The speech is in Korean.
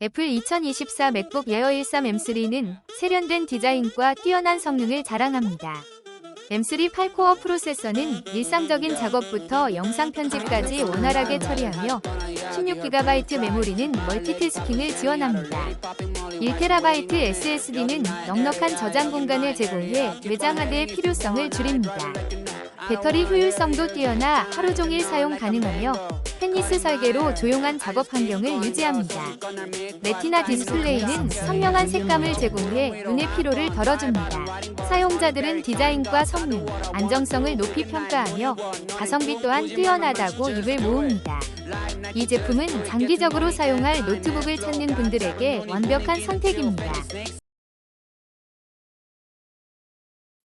애플 2024 맥북 에어 13 M3는 세련된 디자인과 뛰어난 성능을 자랑합니다. M3 8코어 프로세서는 일상적인 작업부터 영상 편집까지 원활하게 처리하며 16GB 메모리는 멀티태스킹을 지원합니다. 1TB SSD는 넉넉한 저장 공간을 제공해 외장 하드의 필요성을 줄입니다. 배터리 효율성도 뛰어나 하루 종일 사용 가능하며 펜니스 설계로 조용한 작업 환경을 유지합니다. 레티나 디스플레이는 선명한 색감을 제공해 눈의 피로를 덜어줍니다. 사용자들은 디자인과 성능, 안정성을 높이 평가하며 가성비 또한 뛰어나다고 입을 모읍니다. 이 제품은 장기적으로 사용할 노트북을 찾는 분들에게 완벽한 선택입니다.